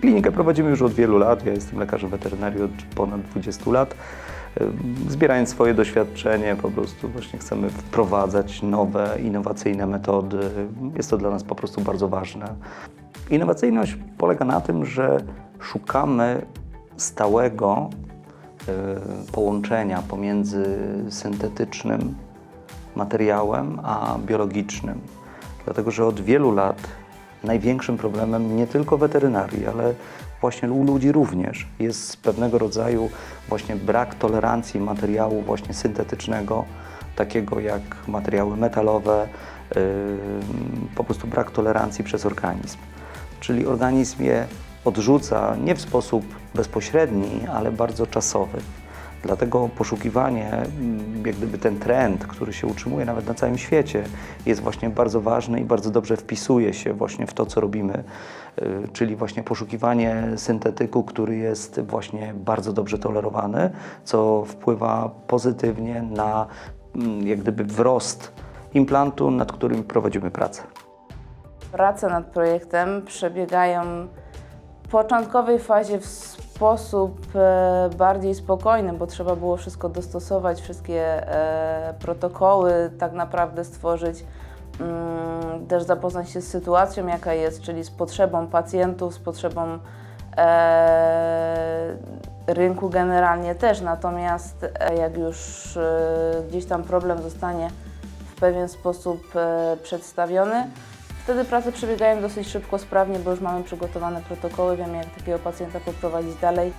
Klinikę prowadzimy już od wielu lat. Ja jestem lekarzem weterynarii od ponad 20 lat. Ym, Zbierając swoje doświadczenie, po prostu właśnie chcemy wprowadzać nowe, innowacyjne metody. Jest to dla nas po prostu bardzo ważne. Innowacyjność polega na tym, że szukamy stałego y, połączenia pomiędzy syntetycznym materiałem a biologicznym. Dlatego, że od wielu lat największym problemem nie tylko weterynarii, ale właśnie u ludzi również jest pewnego rodzaju właśnie brak tolerancji materiału właśnie syntetycznego, takiego jak materiały metalowe, yy, po prostu brak tolerancji przez organizm. Czyli organizm je odrzuca nie w sposób bezpośredni, ale bardzo czasowy. Dlatego poszukiwanie, mm, jak gdyby ten trend, który się utrzymuje nawet na całym świecie, jest właśnie bardzo ważny i bardzo dobrze wpisuje się właśnie w to, co robimy, y, czyli właśnie poszukiwanie syntetyku, który jest właśnie bardzo dobrze tolerowany, co wpływa pozytywnie na mm, jak gdyby wzrost implantu, nad którym prowadzimy pracę. Prace nad projektem przebiegają w początkowej fazie w sposób e, bardziej spokojny, bo trzeba było wszystko dostosować, wszystkie e, protokoły tak naprawdę stworzyć, mm, też zapoznać się z sytuacją, jaka jest, czyli z potrzebą pacjentów, z potrzebą e, rynku generalnie też. Natomiast jak już gdzieś tam problem zostanie w pewien sposób przedstawiony, Wtedy prace przebiegają dosyć szybko, sprawnie, bo już mamy przygotowane protokoły, wiemy jak takiego pacjenta poprowadzić dalej.